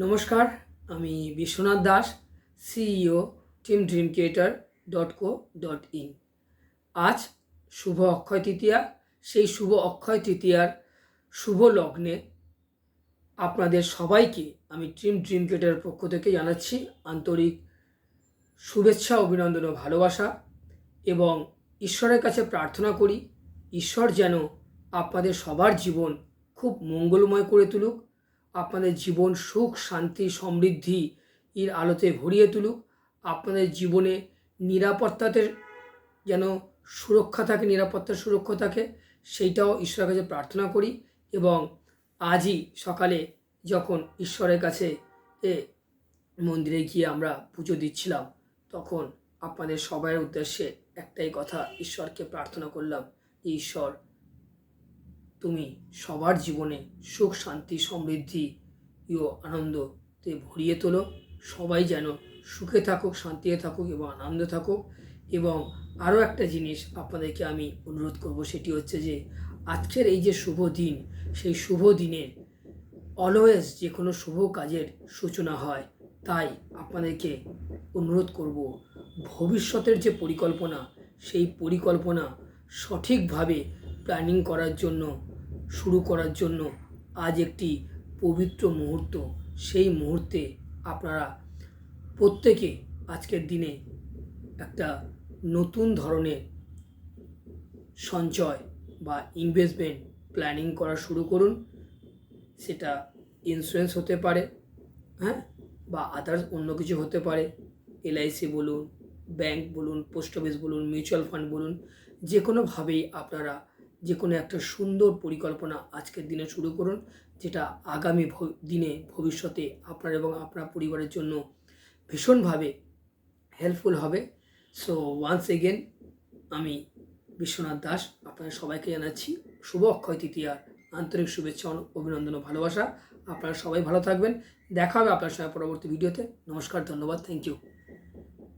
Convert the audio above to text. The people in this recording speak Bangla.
নমস্কার, আমি Biswanath Das CEO team dream creator dot co dot in আজ শুভ অক্ষয় তৃতীয়া, সেই শুভ অক্ষয় তৃতীয়ার শুভ লগ্নে আপনাদের সবাইকে আমি টিম ড্রিম ক্রিয়েটারের পক্ষ থেকে জানাচ্ছি আন্তরিক শুভেচ্ছা, অভিনন্দন ও ভালোবাসা এবং ঈশ্বরের কাছে প্রার্থনা করি, ঈশ্বর যেন আপনাদের সবার জীবন খুব মঙ্গলময় করে তুলুক। আপনাদের জীবন সুখ, শান্তি, সমৃদ্ধি এর আলোতে ভরিয়ে তুলুক। আপনাদের জীবনে নিরাপত্তাতে যেন সুরক্ষা থাকে, নিরাপত্তার সুরক্ষা থাকে, সেইটাও ঈশ্বরের কাছে প্রার্থনা করি এবং আজই সকালে যখন ঈশ্বরের কাছে এ মন্দিরে গিয়ে আমরা পুজো দিচ্ছিলাম, তখন আপনাদের সবার উদ্দেশ্যে একটাই কথা, ঈশ্বরকে প্রার্থনা করলাম ঈশ্বর তুমি সবার জীবনে সুখ, শান্তি, সমৃদ্ধি ও আনন্দতে ভরিয়ে তোলো। সবাই যেন সুখে থাকুক, শান্তিতে থাকুক এবং আনন্দে থাকুক। এবং আরও একটা জিনিস আপনাদেরকে আমি অনুরোধ করব, সেটি হচ্ছে যে আজকের এই যে শুভ দিন, সেই শুভ দিনে অলওয়েজ যে কোনো শুভ কাজের সূচনা হয়, তাই আপনাদেরকে অনুরোধ করব, ভবিষ্যতের যে পরিকল্পনা, সেই পরিকল্পনা সঠিকভাবে প্ল্যানিং করার জন্য শুরু করার জন্য আজ একটি পবিত্র মুহূর্ত। সেই মুহূর্তে আপনারা প্রত্যেকে আজকের দিনে একটা নতুন ধরনের সঞ্চয় বা ইনভেস্টমেন্ট প্ল্যানিং করা শুরু করুন। সেটা ইন্স্যুরেন্স হতে পারে হ্যাঁ? বা আদার্স অন্য কিছু হতে পারে। এলআইসি বলুন ব্যাংক বলুন পোস্ট অফিস বলুন মিউচুয়াল ফান্ড বলুন যে কোনোভাবেই আপনারা যে কোনো একটা সুন্দর পরিকল্পনা আজকের দিনে শুরু করুন, যেটা আগামী দিনে ভবিষ্যতে আপনার এবং আপনার পরিবারের জন্য ভীষণভাবে হেল্পফুল হবে। সো ওয়ান্স এগেন আমি বিশ্বনাথ দাস, আপনাদের সবাইকে জানাচ্ছি শুভ অক্ষয় তৃতীয়ার আন্তরিক শুভেচ্ছা, অভিনন্দন ও ভালোবাসা। আপনারা সবাই ভালো থাকবেন। দেখা হবে আপনার সঙ্গে পরবর্তী ভিডিওতে। নমস্কার, ধন্যবাদ। Thank you